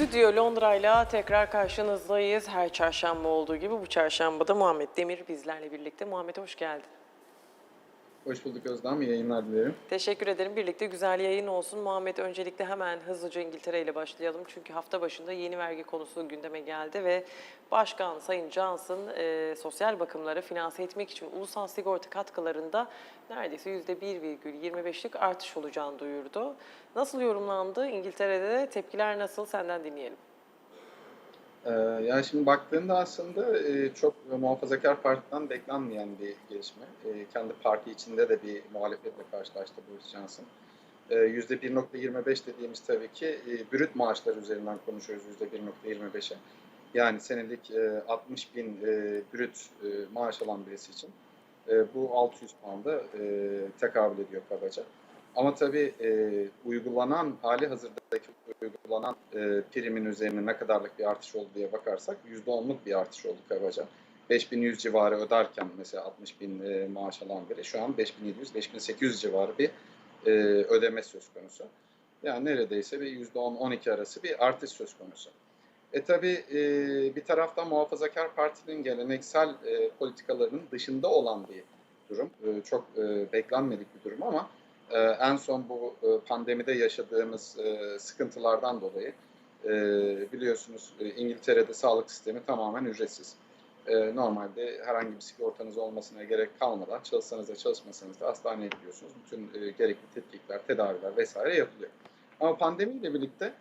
Stüdyo Londra'yla tekrar karşınızdayız. Her çarşamba olduğu gibi bu çarşambada Muhammed Demir bizlerle birlikte. Muhammed hoş geldin. Hoş bulduk Özlem. İyi yayınlar dilerim. Teşekkür ederim. Birlikte güzel yayın olsun. Muhammed öncelikle hemen hızlıca İngiltere ile başlayalım. Çünkü hafta başında yeni vergi konusu gündeme geldi ve Başkan Sayın Johnson e, sosyal bakımları finanse etmek için ulusal sigorta katkılarında neredeyse %1,25'lik artış olacağını duyurdu. Nasıl yorumlandı? İngiltere'de tepkiler nasıl? Senden dinleyelim. Ee, yani şimdi baktığında aslında e, çok muhafazakar partiden beklenmeyen bir gelişme. E, kendi parti içinde de bir muhalefetle karşılaştı Boris Johnson. E, %1.25 dediğimiz tabii ki e, brüt maaşlar üzerinden konuşuyoruz %1.25'e. Yani senelik e, 60 bin e, brüt e, maaş alan birisi için e, bu 600 pound'a e, tekabül ediyor kabaca. Ama tabii e, uygulanan hali hazırdaki uygulanan e, primin üzerine ne kadarlık bir artış oldu diye bakarsak %10'luk bir artış oldu kabaca. 5100 civarı öderken mesela 60 bin e, maaş alan biri şu an 5700-5800 civarı bir e, ödeme söz konusu. Yani neredeyse bir %10-12 arası bir artış söz konusu. E tabi e, bir taraftan muhafazakar partinin geleneksel e, politikalarının dışında olan bir durum. E, çok e, beklenmedik bir durum ama e, en son bu e, pandemide yaşadığımız e, sıkıntılardan dolayı e, biliyorsunuz e, İngiltere'de sağlık sistemi tamamen ücretsiz. E, normalde herhangi bir sigortanız olmasına gerek kalmadan çalışsanız da çalışmasanız da hastaneye gidiyorsunuz. Bütün e, gerekli tetkikler, tedaviler vesaire yapılıyor. Ama pandemiyle birlikte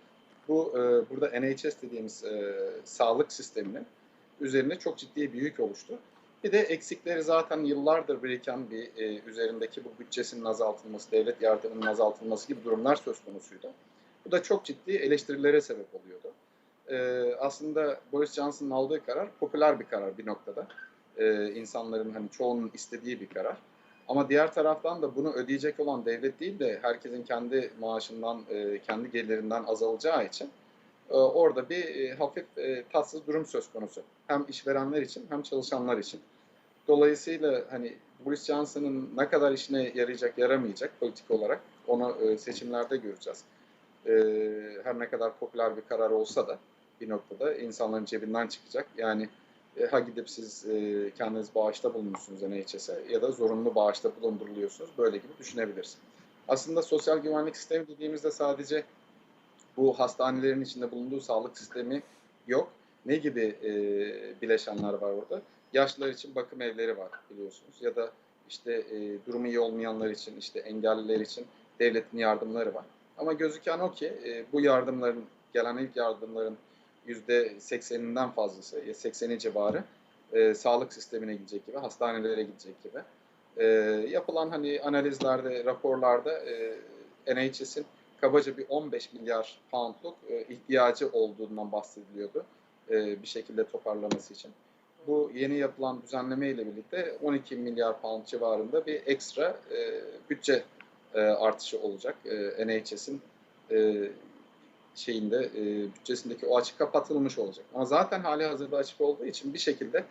bu e, burada NHS dediğimiz e, sağlık sisteminin üzerine çok ciddi bir yük oluştu. Bir de eksikleri zaten yıllardır biriken bir e, üzerindeki bu bütçesinin azaltılması, devlet yardımının azaltılması gibi durumlar söz konusuydu. Bu da çok ciddi eleştirilere sebep oluyordu. E, aslında Boris Johnson'ın aldığı karar popüler bir karar bir noktada. E, insanların hani çoğunun istediği bir karar. Ama diğer taraftan da bunu ödeyecek olan devlet değil de herkesin kendi maaşından, e, kendi gelirinden azalacağı için e, orada bir e, hafif e, tatsız durum söz konusu. Hem işverenler için hem çalışanlar için. Dolayısıyla hani Boris Johnson'ın ne kadar işine yarayacak, yaramayacak politik olarak onu e, seçimlerde göreceğiz. E, her ne kadar popüler bir karar olsa da bir noktada insanların cebinden çıkacak. Yani e, ha gidip siz kendiniz bağışta bulunmuşsunuz NHS'e ya da zorunlu bağışta bulunduruluyorsunuz. Böyle gibi düşünebiliriz. Aslında sosyal güvenlik sistemi dediğimizde sadece bu hastanelerin içinde bulunduğu sağlık sistemi yok. Ne gibi e, bileşenler var orada? Yaşlılar için bakım evleri var biliyorsunuz. Ya da işte e, durumu iyi olmayanlar için, işte engelliler için devletin yardımları var. Ama gözüken o ki e, bu yardımların, gelen ilk yardımların %80'inden fazlası, 80'i civarı e, sağlık sistemine gidecek gibi, hastanelere gidecek gibi. E, yapılan hani analizlerde, raporlarda e, NHS'in kabaca bir 15 milyar poundluk e, ihtiyacı olduğundan bahsediliyordu e, bir şekilde toparlaması için. Bu yeni yapılan düzenleme ile birlikte 12 milyar pound civarında bir ekstra e, bütçe e, artışı olacak e, NHS'in e, şeyinde e, bütçesindeki o açık kapatılmış olacak. Ama zaten hali hazırda açık olduğu için bir şekilde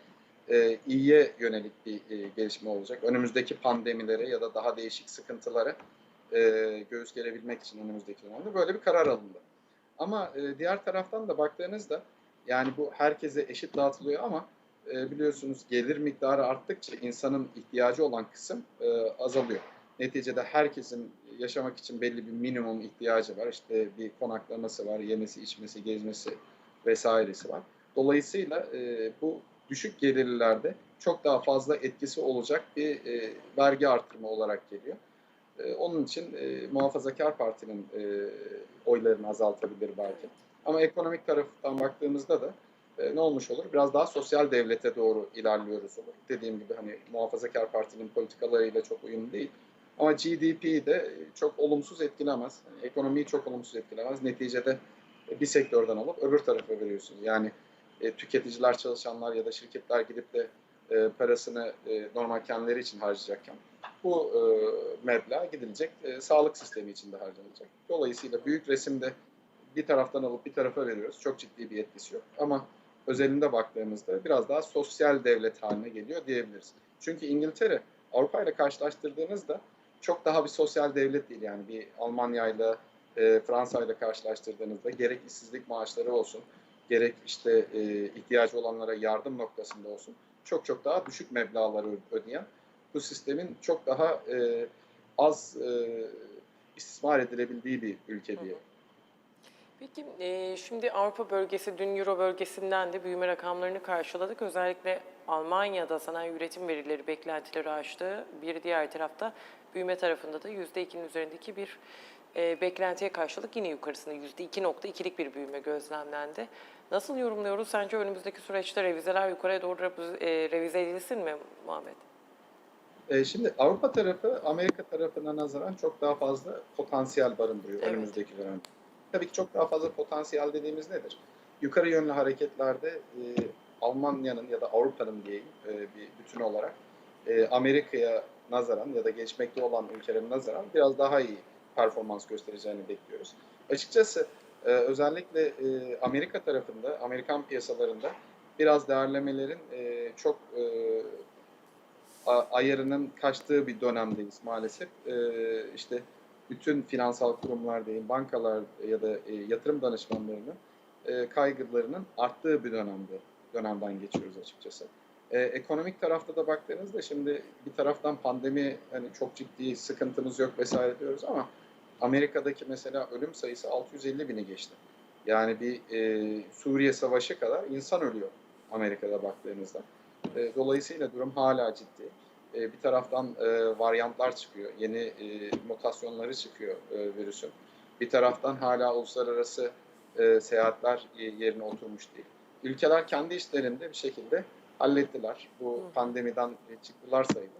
e, iyiye yönelik bir e, gelişme olacak. Önümüzdeki pandemilere ya da daha değişik sıkıntılara e, göğüs gelebilmek için önümüzdeki dönemde böyle bir karar alındı. Ama e, diğer taraftan da baktığınızda yani bu herkese eşit dağıtılıyor ama e, biliyorsunuz gelir miktarı arttıkça insanın ihtiyacı olan kısım e, azalıyor. Neticede herkesin yaşamak için belli bir minimum ihtiyacı var. İşte bir konaklaması var, yemesi, içmesi, gezmesi vesairesi var. Dolayısıyla e, bu düşük gelirlilerde çok daha fazla etkisi olacak bir e, vergi artırma olarak geliyor. Onun için muhafazakar partinin oylarını azaltabilir belki. Ama ekonomik taraftan baktığımızda da e, ne olmuş olur? Biraz daha sosyal devlete doğru ilerliyoruz olur. Dediğim gibi hani muhafazakar partinin politikalarıyla çok uyumlu değil. Ama GDP'yi de çok olumsuz etkilemez. Yani ekonomiyi çok olumsuz etkilemez. Neticede bir sektörden alıp öbür tarafa veriyorsunuz. Yani e, tüketiciler, çalışanlar ya da şirketler gidip de e, parasını e, normal kendileri için harcayacakken bu e, meblağ gidilecek, e, sağlık sistemi içinde harcanacak. Dolayısıyla büyük resimde bir taraftan alıp bir tarafa veriyoruz. Çok ciddi bir etkisi yok. Ama özelinde baktığımızda biraz daha sosyal devlet haline geliyor diyebiliriz. Çünkü İngiltere Avrupa ile karşılaştırdığınızda çok daha bir sosyal devlet değil. Yani bir Almanya ile e, Fransa ile karşılaştırdığınızda gerek işsizlik maaşları olsun, gerek işte e, ihtiyacı olanlara yardım noktasında olsun çok çok daha düşük meblağları ödeyen bu sistemin çok daha e, az e, istismar edilebildiği bir ülke diye. Peki e, şimdi Avrupa bölgesi, dün Euro bölgesinden de büyüme rakamlarını karşıladık. Özellikle Almanya'da sanayi üretim verileri beklentileri aştı. Bir diğer tarafta büyüme tarafında da %2'nin üzerindeki bir e, beklentiye karşılık yine yukarısında %2.2'lik bir büyüme gözlemlendi. Nasıl yorumluyoruz? Sence önümüzdeki süreçte revizeler yukarıya doğru e, revize edilsin mi Muhammed? E, şimdi Avrupa tarafı Amerika tarafına nazaran çok daha fazla potansiyel barındırıyor Evet. önümüzdeki dönemde. Tabii ki çok daha fazla potansiyel dediğimiz nedir? Yukarı yönlü hareketlerde e, Almanya'nın ya da Avrupa'nın diyeyim e, bir bütün olarak e, Amerika'ya nazaran ya da geçmekte olan ülkelerin nazaran biraz daha iyi performans göstereceğini bekliyoruz. Açıkçası e, özellikle e, Amerika tarafında, Amerikan piyasalarında biraz değerlemelerin e, çok e, ayarının kaçtığı bir dönemdeyiz maalesef. Ee, işte bütün finansal kurumlar diyeyim, bankalar ya da e, yatırım danışmanlarının e, kaygılarının arttığı bir dönemde dönemden geçiyoruz açıkçası. Ee, ekonomik tarafta da baktığınızda şimdi bir taraftan pandemi hani çok ciddi sıkıntımız yok vesaire diyoruz ama Amerika'daki mesela ölüm sayısı 650 bini geçti. Yani bir e, Suriye Savaşı kadar insan ölüyor Amerika'da baktığınızda. E, Dolayısıyla durum hala ciddi. E, Bir taraftan e, varyantlar çıkıyor, yeni e, mutasyonları çıkıyor e, virüsün. Bir taraftan hala uluslararası e, seyahatler e, yerine oturmuş değil. Ülkeler kendi işlerinde bir şekilde hallettiler. Bu Hı. pandemiden e, çıktılar sayılır.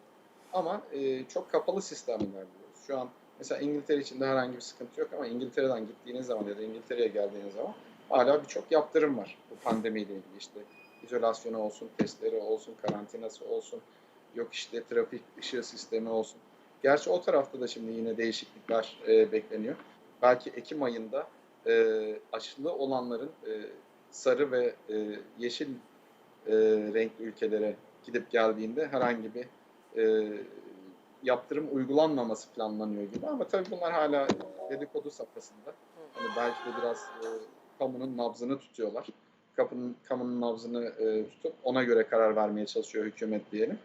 Ama e, çok kapalı sistem ilerliyoruz. Şu an mesela İngiltere içinde herhangi bir sıkıntı yok ama İngiltere'den gittiğiniz zaman ya da İngiltere'ye geldiğiniz zaman hala birçok yaptırım var bu pandemiyle ilgili işte izolasyonu olsun, testleri olsun, karantinası olsun, yok işte trafik ışığı sistemi olsun. Gerçi o tarafta da şimdi yine değişiklikler e, bekleniyor. Belki Ekim ayında e, aşılı olanların e, sarı ve e, yeşil e, renkli ülkelere gidip geldiğinde herhangi bir e, yaptırım uygulanmaması planlanıyor gibi ama tabii bunlar hala dedikodu safhasında. Hani belki de biraz e, kamunun nabzını tutuyorlar. Kapının, kamunun nabzını e, tutup ona göre karar vermeye çalışıyor hükümet diyelim.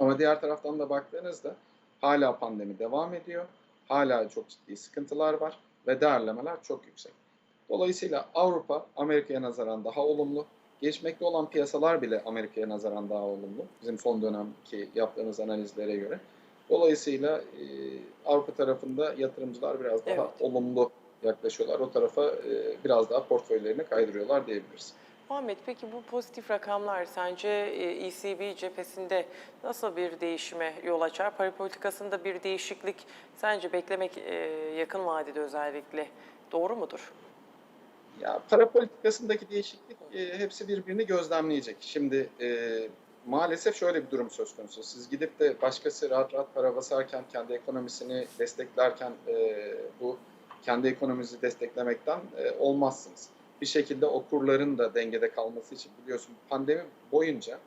Ama diğer taraftan da baktığınızda hala pandemi devam ediyor. Hala çok ciddi sıkıntılar var ve değerlemeler çok yüksek. Dolayısıyla Avrupa Amerika'ya nazaran daha olumlu. Geçmekte olan piyasalar bile Amerika'ya nazaran daha olumlu. Bizim son dönemki yaptığımız analizlere göre. Dolayısıyla e, Avrupa tarafında yatırımcılar biraz daha Evet. olumlu yaklaşıyorlar. O tarafa e, biraz daha portföylerini kaydırıyorlar diyebiliriz. Muhammed peki bu pozitif rakamlar sence e, ECB cephesinde nasıl bir değişime yol açar? Para politikasında bir değişiklik sence beklemek e, yakın vadede özellikle doğru mudur? Ya para politikasındaki değişiklik e, hepsi birbirini gözlemleyecek. Şimdi e, maalesef şöyle bir durum söz konusu. Siz gidip de başkası rahat rahat para basarken, kendi ekonomisini desteklerken e, bu kendi ekonominizi desteklemekten e, olmazsınız. Bir şekilde o kurların da dengede kalması için biliyorsun pandemi boyunca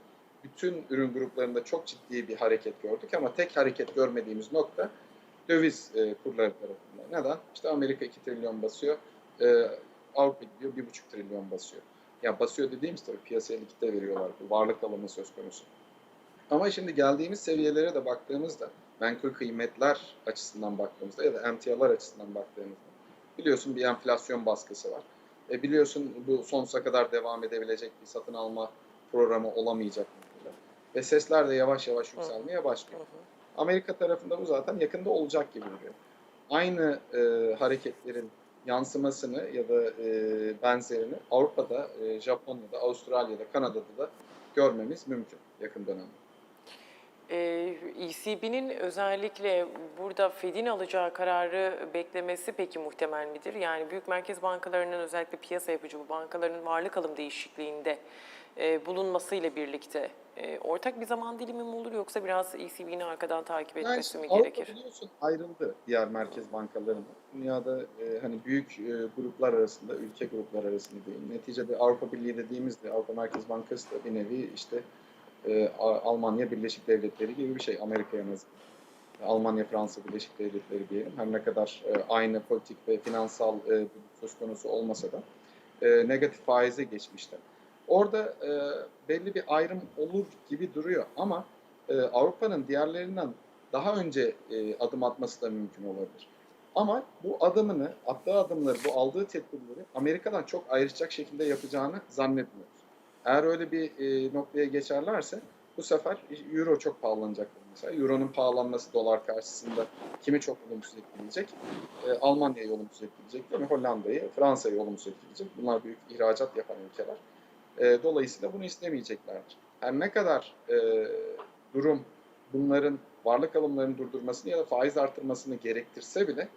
bütün ürün gruplarında çok ciddi bir hareket gördük ama tek hareket görmediğimiz nokta döviz e, kurları tarafından. Neden? İşte Amerika 2 trilyon basıyor, e, Avrupa gidiyor 1,5 trilyon basıyor. Ya basıyor dediğimiz tabii piyasaya likite veriyorlar. Bu varlık alımı söz konusu. Ama şimdi geldiğimiz seviyelere de baktığımızda, menkul kıymetler açısından baktığımızda ya da emtialar açısından baktığımızda biliyorsun bir enflasyon baskısı var. E biliyorsun bu sonsuza kadar devam edebilecek bir satın alma programı olamayacak. Ve sesler de yavaş yavaş yükselmeye başlıyor. Amerika tarafında bu zaten yakında olacak gibi duruyor. Aynı e, hareketlerin yansımasını ya da e, benzerini Avrupa'da, e, Japonya'da, Avustralya'da, Kanada'da da görmemiz mümkün yakın dönemde. Ee, ECB'nin özellikle burada Fed'in alacağı kararı beklemesi peki muhtemel midir? Yani büyük merkez bankalarının özellikle piyasa yapıcı bu bankaların varlık alım değişikliğinde e, bulunmasıyla birlikte e, ortak bir zaman dilimi mi olur yoksa biraz ECB'nin arkadan takip Yani etmesi mi Avrupa gerekir? biliyorsun ayrıldı diğer merkez bankalarına. Dünyada e, hani büyük e, gruplar arasında, ülke gruplar arasında değil. Neticede Avrupa Birliği dediğimizde Avrupa Merkez Bankası da bir nevi işte e, Almanya Birleşik Devletleri gibi bir şey Amerika'ya nazaran. Almanya, Fransa Birleşik Devletleri diyelim. Her ne kadar e, aynı politik ve finansal e, söz konusu olmasa da e, negatif faize geçmişti. Orada e, belli bir ayrım olur gibi duruyor ama e, Avrupa'nın diğerlerinden daha önce e, adım atması da mümkün olabilir. Ama bu adımını, attığı adımları, bu aldığı tedbirleri Amerika'dan çok ayrışacak şekilde yapacağını zannetmiyoruz. Eğer öyle bir e, noktaya geçerlerse bu sefer Euro çok pahalanacaktır mesela. Euro'nun pahalanması dolar karşısında kimi çok olumsuz etkileyecek? E, Almanya'yı olumsuz etkileyecek değil mi? Hollanda'yı, Fransa'yı olumsuz etkileyecek. Bunlar büyük ihracat yapan ülkeler. E, dolayısıyla bunu istemeyeceklerdir. Her ne kadar e, durum bunların varlık alımlarını durdurmasını ya da faiz artırmasını gerektirse bile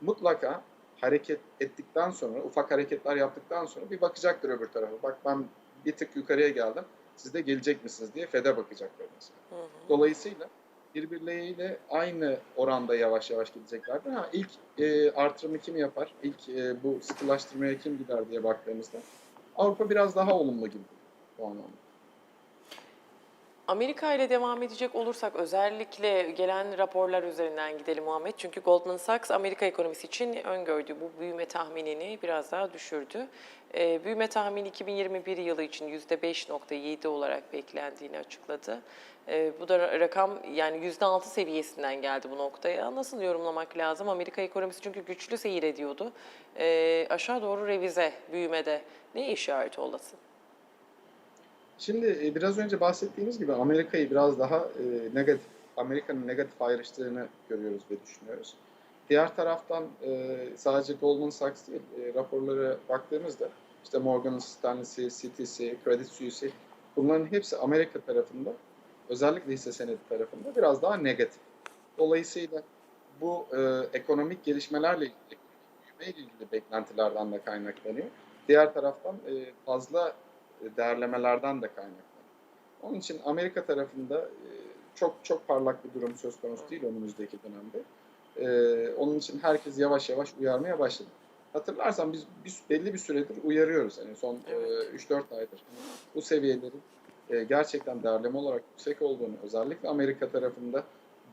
mutlaka hareket ettikten sonra, ufak hareketler yaptıktan sonra bir bakacaktır öbür tarafa. Bak ben bir tık yukarıya geldim, siz de gelecek misiniz diye FED'e bakacaktır mesela. Hı hı. Dolayısıyla birbirleriyle aynı oranda yavaş yavaş gideceklerdir. Ha, ilk e, artırımı kim yapar, ilk e, bu sıkılaştırmaya kim gider diye baktığımızda Avrupa biraz daha olumlu gibi bu anlamda. Amerika ile devam edecek olursak özellikle gelen raporlar üzerinden gidelim Muhammed. Çünkü Goldman Sachs Amerika ekonomisi için öngördüğü bu büyüme tahminini biraz daha düşürdü. Ee, büyüme tahmini 2021 yılı için %5.7 olarak beklendiğini açıkladı. Ee, bu da rakam yani %6 seviyesinden geldi bu noktaya. Nasıl yorumlamak lazım? Amerika ekonomisi çünkü güçlü seyrediyordu. Ee, aşağı doğru revize büyümede ne işareti olasın? Şimdi e, biraz önce bahsettiğimiz gibi Amerika'yı biraz daha e, negatif, Amerika'nın negatif ayrıştığını görüyoruz ve düşünüyoruz. Diğer taraftan e, sadece Goldman Sachs değil, e, raporlara baktığımızda işte Morgan Stanley'si, Citi'si, Credit Suisse'i bunların hepsi Amerika tarafında, özellikle hisse senedi tarafında biraz daha negatif. Dolayısıyla bu e, ekonomik gelişmelerle ilgili, büyümeyle ilgili beklentilerden de kaynaklanıyor. Diğer taraftan e, fazla değerlemelerden de kaynaklanıyor. Onun için Amerika tarafında e, çok çok parlak bir durum söz konusu değil önümüzdeki dönemde. E, Onun için herkes yavaş yavaş uyarmaya başladı. Hatırlarsan biz, biz belli bir süredir uyarıyoruz. Yani son Evet. 3-4 aydır bu seviyelerin e, gerçekten değerleme olarak yüksek olduğunu, özellikle Amerika tarafında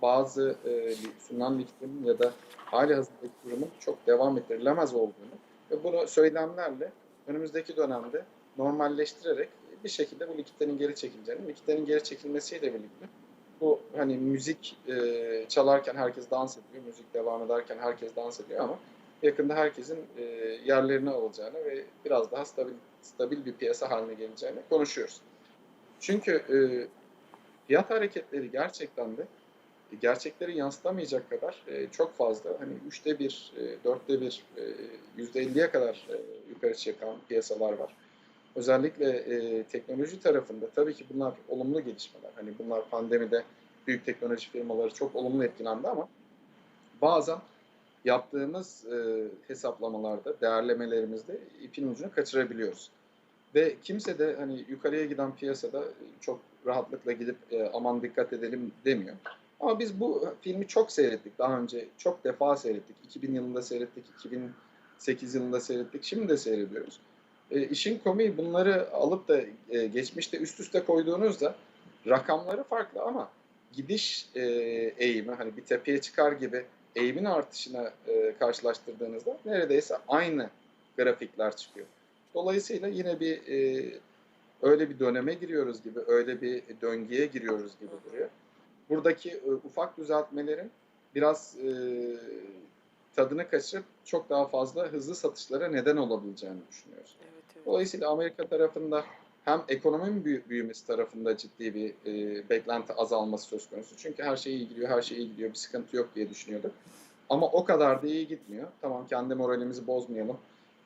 bazı e, sunulan likidin ya da hali hazırdaki durumun çok devam ettirilemez olduğunu ve bunu söylemlerle önümüzdeki dönemde normalleştirerek bir şekilde bu likitlerin geri çekileceğini, likitlerin geri çekilmesiyle birlikte bu hani müzik e, çalarken herkes dans ediyor, müzik devam ederken herkes dans ediyor ama yakında herkesin e, yerlerini alacağını ve biraz daha stabil stabil bir piyasa haline geleceğini konuşuyoruz. Çünkü e, fiyat hareketleri gerçekten de gerçekleri yansıtamayacak kadar e, çok fazla hani üçte bir, e, dörtte bir, e, yüzde elliye kadar e, yukarı çıkan piyasalar var. Özellikle e, teknoloji tarafında tabii ki bunlar olumlu gelişmeler. Hani bunlar pandemide büyük teknoloji firmaları çok olumlu etkilendi ama bazen yaptığımız e, hesaplamalarda, değerlemelerimizde ipin ucunu kaçırabiliyoruz. Ve kimse de hani yukarıya giden piyasada çok rahatlıkla gidip e, aman dikkat edelim demiyor. Ama biz bu filmi çok seyrettik daha önce. Çok defa seyrettik. 2000 yılında seyrettik, 2008 yılında seyrettik. Şimdi de seyrediyoruz. E, işin komiği bunları alıp da e, geçmişte üst üste koyduğunuzda rakamları farklı ama gidiş e, eğimi hani bir tepeye çıkar gibi eğimin artışına e, karşılaştırdığınızda neredeyse aynı grafikler çıkıyor. Dolayısıyla yine bir e, öyle bir döneme giriyoruz gibi, öyle bir döngüye giriyoruz gibi duruyor. Buradaki e, ufak düzeltmelerin biraz e, tadını kaçırıp çok daha fazla hızlı satışlara neden olabileceğini düşünüyoruz. Evet. Dolayısıyla Amerika tarafında hem ekonominin büyü- büyümesi tarafında ciddi bir e, beklenti azalması söz konusu. Çünkü her şey iyi gidiyor, her şey iyi gidiyor, bir sıkıntı yok diye düşünüyorduk. Ama o kadar da iyi gitmiyor. Tamam kendi moralimizi bozmayalım.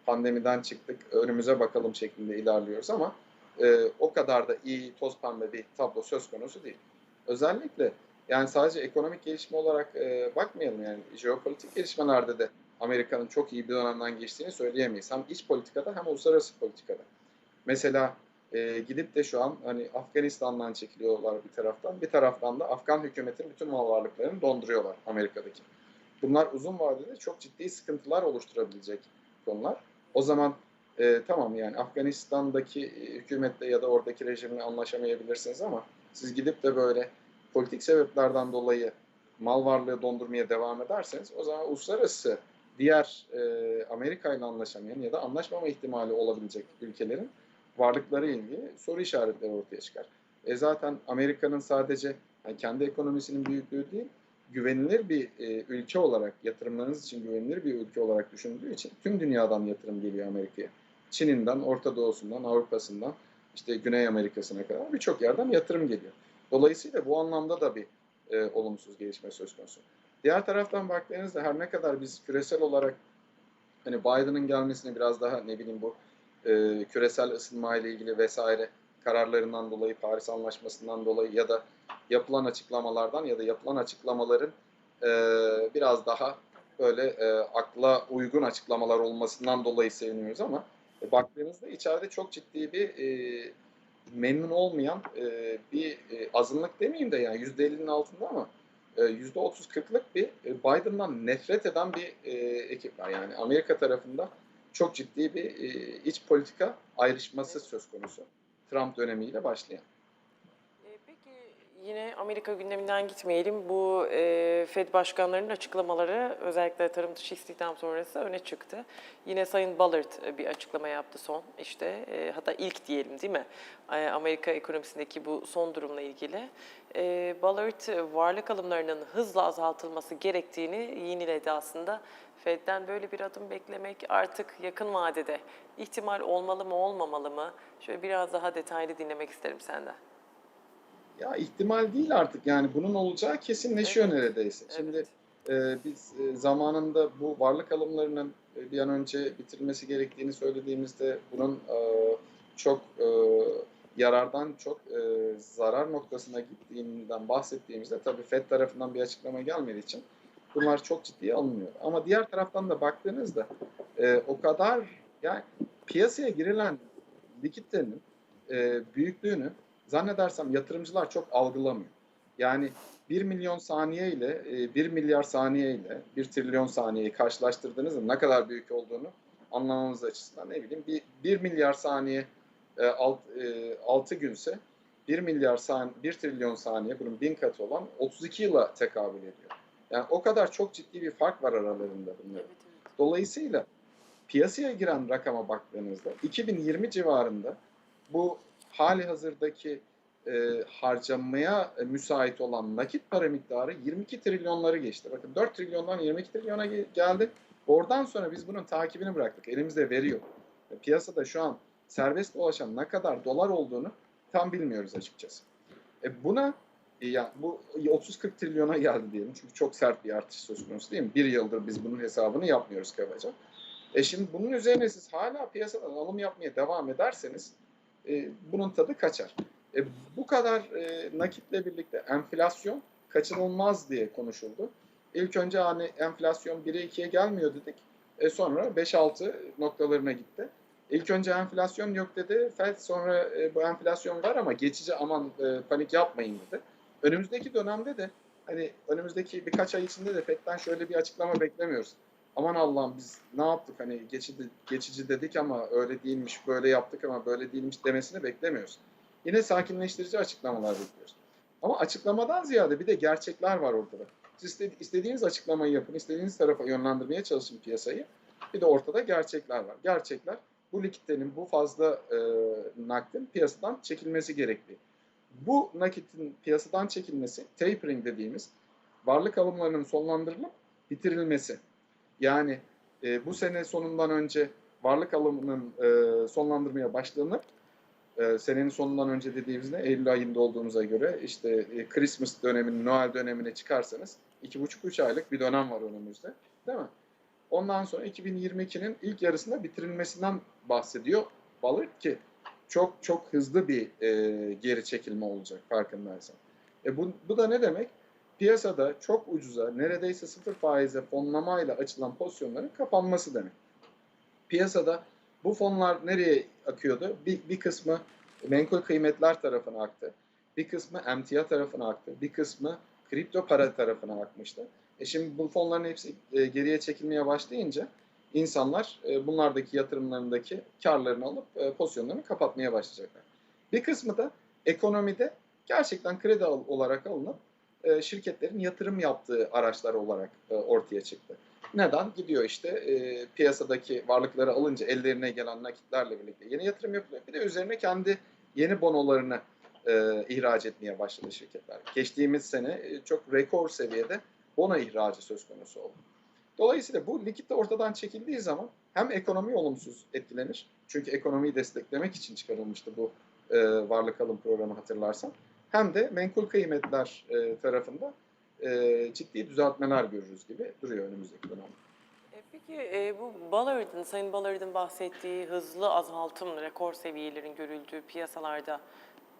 Pandemiden çıktık, önümüze bakalım şeklinde ilerliyoruz ama e, o kadar da iyi, toz pembe bir tablo söz konusu değil. Özellikle yani sadece ekonomik gelişme olarak e, bakmayalım yani jeopolitik gelişmelerde de Amerika'nın çok iyi bir dönemden geçtiğini söyleyemeyiz. Hem iç politikada hem uluslararası politikada. Mesela e, gidip de şu an hani Afganistan'dan çekiliyorlar bir taraftan. Bir taraftan da Afgan hükümetin bütün mal varlıklarını donduruyorlar Amerika'daki. Bunlar uzun vadede çok ciddi sıkıntılar oluşturabilecek konular. O zaman e, tamam yani Afganistan'daki hükümetle ya da oradaki rejimle anlaşamayabilirsiniz ama siz gidip de böyle politik sebeplerden dolayı mal varlığı dondurmaya devam ederseniz o zaman uluslararası diğer e, Amerika ile anlaşamayan ya da anlaşmama ihtimali olabilecek ülkelerin varlıkları ilgili soru işaretleri ortaya çıkar. E zaten Amerika'nın sadece yani kendi ekonomisinin büyüklüğü değil, güvenilir bir e, ülke olarak, yatırımlarınız için güvenilir bir ülke olarak düşündüğü için tüm dünyadan yatırım geliyor Amerika'ya. Çin'inden, Orta Doğu'sundan, Avrupa'sından, işte Güney Amerika'sına kadar birçok yerden yatırım geliyor. Dolayısıyla bu anlamda da bir e, olumsuz gelişme söz konusu. Diğer taraftan baktığınızda her ne kadar biz küresel olarak hani Biden'ın gelmesini biraz daha ne bileyim bu e, küresel ısınma ile ilgili vesaire kararlarından dolayı Paris Anlaşması'ndan dolayı ya da yapılan açıklamalardan ya da yapılan açıklamaların e, biraz daha böyle e, akla uygun açıklamalar olmasından dolayı seviniyoruz ama e, baktığınızda içeride çok ciddi bir e, memnun olmayan e, bir e, azınlık demeyeyim de yani %50'nin altında ama %30-40'lık bir e, Biden'dan nefret eden bir e, ekip var. Yani Amerika tarafında çok ciddi bir e, iç politika ayrışması söz konusu. Trump dönemiyle başlayan. Yine Amerika gündeminden gitmeyelim. Bu e, Fed başkanlarının açıklamaları özellikle tarım dışı istihdam sonrası öne çıktı. Yine Sayın Ballard e, bir açıklama yaptı son. İşte e, hatta ilk diyelim değil mi? E, Amerika ekonomisindeki bu son durumla ilgili. E, Ballard e, varlık alımlarının hızla azaltılması gerektiğini yineledi aslında. Fed'den böyle bir adım beklemek artık yakın vadede ihtimal olmalı mı olmamalı mı? Şöyle biraz daha detaylı dinlemek isterim senden. Ya ihtimal değil artık yani bunun olacağı kesinleşiyor Evet. neredeyse. Şimdi Evet. e, biz e, zamanında bu varlık alımlarının e, bir an önce bitirilmesi gerektiğini söylediğimizde bunun e, çok e, yarardan çok e, zarar noktasına gittiğinden bahsettiğimizde tabii FED tarafından bir açıklama gelmediği için bunlar çok ciddiye alınmıyor. Ama diğer taraftan da baktığınızda e, o kadar yani piyasaya girilen likiditenin e, büyüklüğünü zannedersem yatırımcılar çok algılamıyor. Yani 1 milyon saniye ile e, 1 milyar saniye ile 1 trilyon saniyeyi karşılaştırdığınızda ne kadar büyük olduğunu anlamamız açısından ne bileyim bir 1 milyar saniye e, alt, e, 6 günse 1 milyar saniye 1 trilyon saniye bunun bin katı olan 32 yıla tekabül ediyor. Yani o kadar çok ciddi bir fark var aralarında bunların. Dolayısıyla piyasaya giren rakama baktığınızda 2020 civarında bu hali hazırdaki e, harcamaya e, müsait olan nakit para miktarı 22 trilyonları geçti. Bakın 4 trilyondan 22 trilyona ge- geldi. Oradan sonra biz bunun takibini bıraktık. Elimizde veri yok. E, Piyasada şu an serbest dolaşan ne kadar dolar olduğunu tam bilmiyoruz açıkçası. E, buna e, ya bu 30-40 trilyona geldi diyelim. Çünkü çok sert bir artış söz konusu değil mi? Bir yıldır biz bunun hesabını yapmıyoruz kabaca. E şimdi bunun üzerine siz hala piyasadan alım yapmaya devam ederseniz e, bunun tadı kaçar. E, bu kadar e, nakitle birlikte enflasyon kaçınılmaz diye konuşuldu. İlk önce hani enflasyon 1'e 2'ye gelmiyor dedik. E sonra 5-6 noktalarına gitti. İlk önce enflasyon yok dedi. Fed sonra e, bu enflasyon var ama geçici aman e, panik yapmayın dedi. Önümüzdeki dönemde de hani önümüzdeki birkaç ay içinde de Fed'den şöyle bir açıklama beklemiyoruz. Aman Allah'ım biz ne yaptık hani geçici, geçici dedik ama öyle değilmiş, böyle yaptık ama böyle değilmiş demesini beklemiyoruz. Yine sakinleştirici açıklamalar bekliyoruz. Ama açıklamadan ziyade bir de gerçekler var ortada. Siz iste- istediğiniz açıklamayı yapın, istediğiniz tarafa yönlendirmeye çalışın piyasayı. Bir de ortada gerçekler var. Gerçekler bu likiditenin, bu fazla e, nakdin piyasadan çekilmesi gerektiği. Bu nakitin piyasadan çekilmesi, tapering dediğimiz varlık alımlarının sonlandırılıp bitirilmesi. Yani e, bu sene sonundan önce varlık alımının e, sonlandırmaya başlanıp e, senenin sonundan önce dediğimizde Eylül ayında olduğumuza göre işte e, Christmas dönemini, Noel dönemine çıkarsanız 2,5-3 aylık bir dönem var önümüzde. Değil mi? Ondan sonra 2022'nin ilk yarısında bitirilmesinden bahsediyor Ballard ki çok çok hızlı bir e, geri çekilme olacak farkındaysan. E bu, bu da ne demek? Piyasada çok ucuza neredeyse sıfır faize fonlamayla açılan pozisyonların kapanması demek. Piyasada bu fonlar nereye akıyordu? Bir, bir kısmı menkul kıymetler tarafına aktı. Bir kısmı emtia tarafına aktı. Bir kısmı kripto para tarafına akmıştı. E şimdi bu fonların hepsi e, geriye çekilmeye başlayınca insanlar e, bunlardaki yatırımlarındaki karlarını alıp e, pozisyonlarını kapatmaya başlayacaklar. Bir kısmı da ekonomide gerçekten kredi olarak alınıp e, şirketlerin yatırım yaptığı araçlar olarak e, ortaya çıktı. Neden? Gidiyor işte e, piyasadaki varlıkları alınca ellerine gelen nakitlerle birlikte yeni yatırım yapılıyor. Bir de üzerine kendi yeni bonolarını e, ihraç etmeye başladı şirketler. Geçtiğimiz sene e, çok rekor seviyede bono ihracı söz konusu oldu. Dolayısıyla bu likit de ortadan çekildiği zaman hem ekonomi olumsuz etkilenir. Çünkü ekonomiyi desteklemek için çıkarılmıştı bu e, varlık alım programı hatırlarsan. Hem de menkul kıymetler e, tarafında e, ciddi düzeltmeler görürüz gibi duruyor önümüzdeki dönemde. Peki e, bu Ballard'ın, Sayın Ballard'ın bahsettiği hızlı azaltım, rekor seviyelerin görüldüğü piyasalarda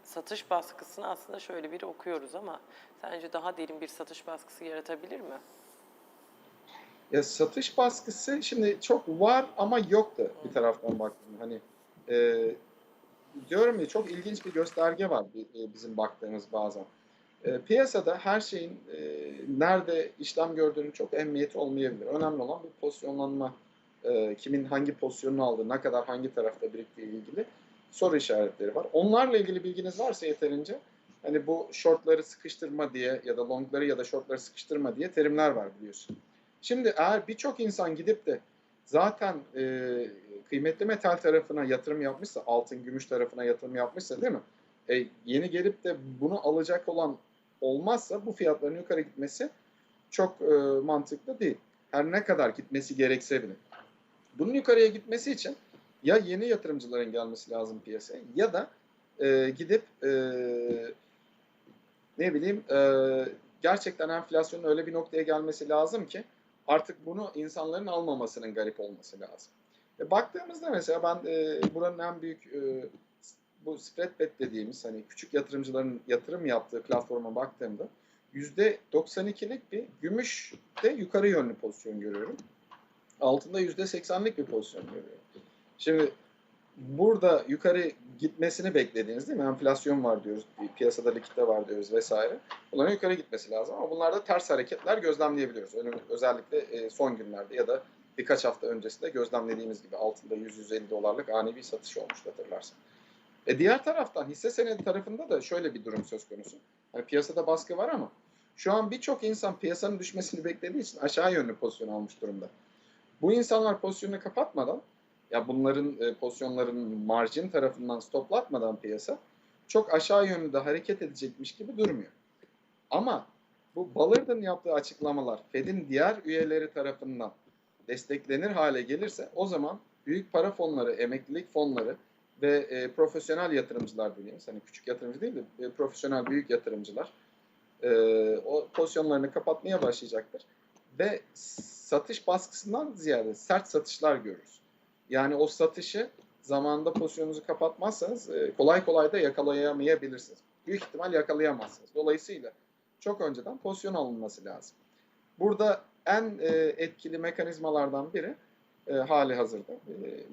satış baskısını aslında şöyle bir okuyoruz ama sence daha derin bir satış baskısı yaratabilir mi? Ya satış baskısı şimdi çok var ama yok da bir taraftan baktığımda hani e, diyorum ya çok ilginç bir gösterge var e, bizim baktığımız bazen. E, piyasada her şeyin e, nerede işlem gördüğünün çok ehemmiyeti olmayabilir. Önemli olan bir pozisyonlanma, kimin hangi pozisyonunu aldığı, ne kadar hangi tarafta biriktiği ilgili soru işaretleri var. Onlarla ilgili bilginiz varsa yeterince hani bu shortları sıkıştırma diye ya da longları ya da shortları sıkıştırma diye terimler var biliyorsun. Şimdi eğer birçok insan gidip de zaten e, kıymetli metal tarafına yatırım yapmışsa, altın, gümüş tarafına yatırım yapmışsa değil mi? E, yeni gelip de bunu alacak olan olmazsa bu fiyatların yukarı gitmesi çok e, mantıklı değil. Her ne kadar gitmesi gerekse bile. Bunun yukarıya gitmesi için ya yeni yatırımcıların gelmesi lazım piyasaya ya da e, gidip e, ne bileyim e, gerçekten enflasyonun öyle bir noktaya gelmesi lazım ki artık bunu insanların almamasının garip olması lazım. E, baktığımızda mesela ben e, buranın en büyük e, bu spread bet dediğimiz hani küçük yatırımcıların yatırım yaptığı platforma baktığımda %92'lik bir gümüşte yukarı yönlü pozisyon görüyorum. Altında %80'lik bir pozisyon görüyorum. Şimdi burada yukarı gitmesini beklediğiniz değil mi? Enflasyon var diyoruz, piyasada likitte var diyoruz vesaire. Bunların yukarı gitmesi lazım ama bunlarda ters hareketler gözlemleyebiliyoruz. Özellikle e, son günlerde ya da birkaç hafta öncesinde gözlemlediğimiz gibi altında 100-150 dolarlık ani bir satış olmuştu hatırlarsan. E diğer taraftan hisse senedi tarafında da şöyle bir durum söz konusu. Hani piyasada baskı var ama şu an birçok insan piyasanın düşmesini beklediği için aşağı yönlü pozisyon almış durumda. Bu insanlar pozisyonunu kapatmadan ya bunların e, pozisyonların marjin tarafından stoplatmadan piyasa çok aşağı yönlü de hareket edecekmiş gibi durmuyor. Ama bu Ballard'ın yaptığı açıklamalar Fed'in diğer üyeleri tarafından desteklenir hale gelirse o zaman büyük para fonları, emeklilik fonları ve e, profesyonel yatırımcılar dediğimiz hani küçük yatırımcı değil de e, profesyonel büyük yatırımcılar e, o pozisyonlarını kapatmaya başlayacaktır. Ve satış baskısından ziyade sert satışlar görürüz. Yani o satışı zamanında pozisyonunuzu kapatmazsanız e, kolay kolay da yakalayamayabilirsiniz. Büyük ihtimal yakalayamazsınız. Dolayısıyla çok önceden pozisyon alınması lazım. Burada en e, etkili mekanizmalardan biri e, hali hazırda e,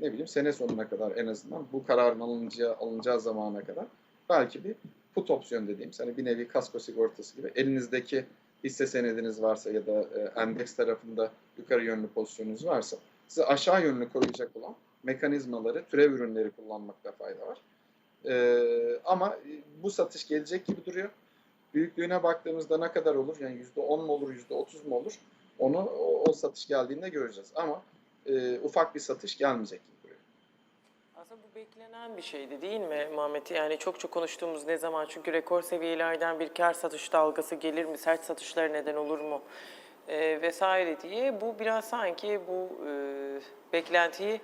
ne bileyim sene sonuna kadar en azından bu kararın alınacağı, alınacağı zamana kadar belki bir put opsiyon dediğimiz hani bir nevi kasko sigortası gibi elinizdeki hisse senediniz varsa ya da e, endeks tarafında yukarı yönlü pozisyonunuz varsa size aşağı yönlü koruyacak olan mekanizmaları, türev ürünleri kullanmakta fayda var. E, ama bu satış gelecek gibi duruyor. Büyüklüğüne baktığımızda ne kadar olur? Yani %10 mu olur, %30 mu olur? Onu o, o satış geldiğinde göreceğiz. Ama e, ufak bir satış gelmeyecek gibi duruyor. Aslında bu beklenen bir şeydi değil mi Muhammed? Yani çok çok konuştuğumuz ne zaman? Çünkü rekor seviyelerden bir kar satış dalgası gelir mi? Sert satışlar neden olur mu? Ee, vesaire diye. Bu biraz sanki bu e, beklentiyi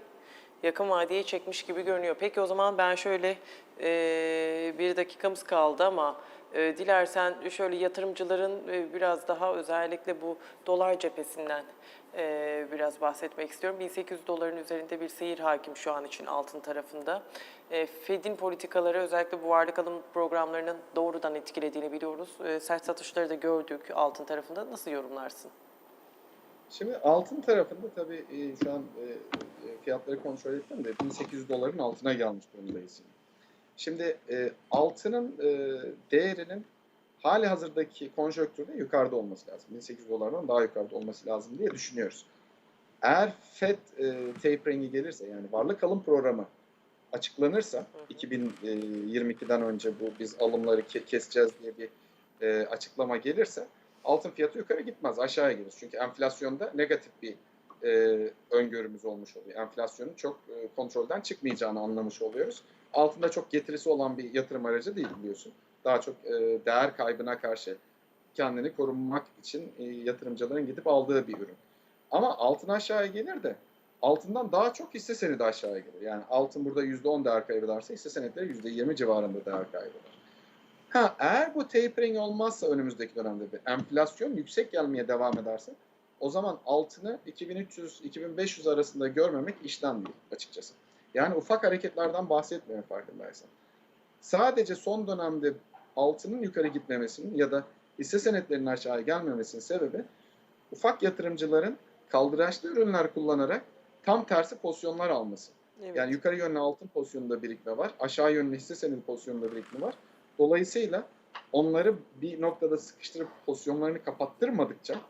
yakın vadeye çekmiş gibi görünüyor. Peki o zaman ben şöyle e, bir dakikamız kaldı ama e, dilersen şöyle yatırımcıların e, biraz daha özellikle bu dolar cephesinden e, biraz bahsetmek istiyorum. 1800 doların üzerinde bir seyir hakim şu an için altın tarafında. E, Fed'in politikaları özellikle bu varlık alım programlarının doğrudan etkilediğini biliyoruz. Sert satışları da gördük altın tarafında. Nasıl yorumlarsın? Şimdi altın tarafında tabii şu an fiyatları kontrol ettim de 1800 doların altına gelmiş durumdayız. Şimdi e, altının e, değerinin hali hazırdaki konjonktürde yukarıda olması lazım. 1800 dolardan daha yukarıda olması lazım diye düşünüyoruz. Eğer FED e, tapering'i gelirse yani varlık alım programı açıklanırsa 2022'den önce bu biz alımları ke- keseceğiz diye bir e, açıklama gelirse altın fiyatı yukarı gitmez, aşağıya gelir. Çünkü enflasyonda negatif bir e, öngörümüz olmuş oluyor. Enflasyonun çok e, kontrolden çıkmayacağını anlamış oluyoruz. Altında çok getirisi olan bir yatırım aracı değil biliyorsun. Daha çok e, değer kaybına karşı kendini korunmak için e, yatırımcıların gidip aldığı bir ürün. Ama altın aşağıya gelir de altından daha çok hisse senedi aşağıya gelir. Yani altın burada %10 değer kaybederse hisse senetleri %20 civarında değer kaybeder. Ha, eğer bu tapering olmazsa önümüzdeki dönemde bir enflasyon yüksek gelmeye devam ederse o zaman altını 2300-2500 arasında görmemek işten değil açıkçası. Yani ufak hareketlerden bahsetmiyorum farkındaysan. Sadece son dönemde altının yukarı gitmemesinin ya da hisse senetlerinin aşağıya gelmemesinin sebebi ufak yatırımcıların kaldıraçlı ürünler kullanarak tam tersi pozisyonlar alması. Evet. Yani yukarı yönlü altın pozisyonunda birikme var. Aşağı yönlü hisse senedi pozisyonunda birikme var. Dolayısıyla onları bir noktada sıkıştırıp pozisyonlarını kapattırmadıkça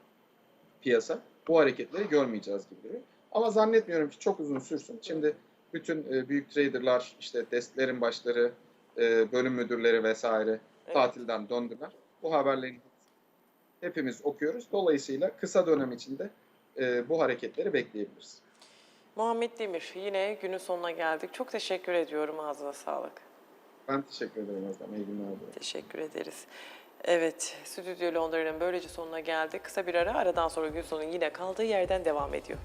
piyasa bu hareketleri görmeyeceğiz gibi duruyor. Ama zannetmiyorum ki çok uzun sürsün. Şimdi bütün e, büyük traderlar, işte desklerin başları, e, bölüm müdürleri vesaire Evet. tatilden döndüler. Bu haberleri hepimiz okuyoruz. Dolayısıyla kısa dönem içinde e, bu hareketleri bekleyebiliriz. Muhammed Demir yine günün sonuna geldik. Çok teşekkür ediyorum. Ağzına sağlık. Ben teşekkür ederim Özlem. İyi günler. Teşekkür ederiz. Evet, Stüdyo Londra'nın böylece sonuna geldik. Kısa bir ara, aradan sonra gün sonu yine kaldığı yerden devam ediyor.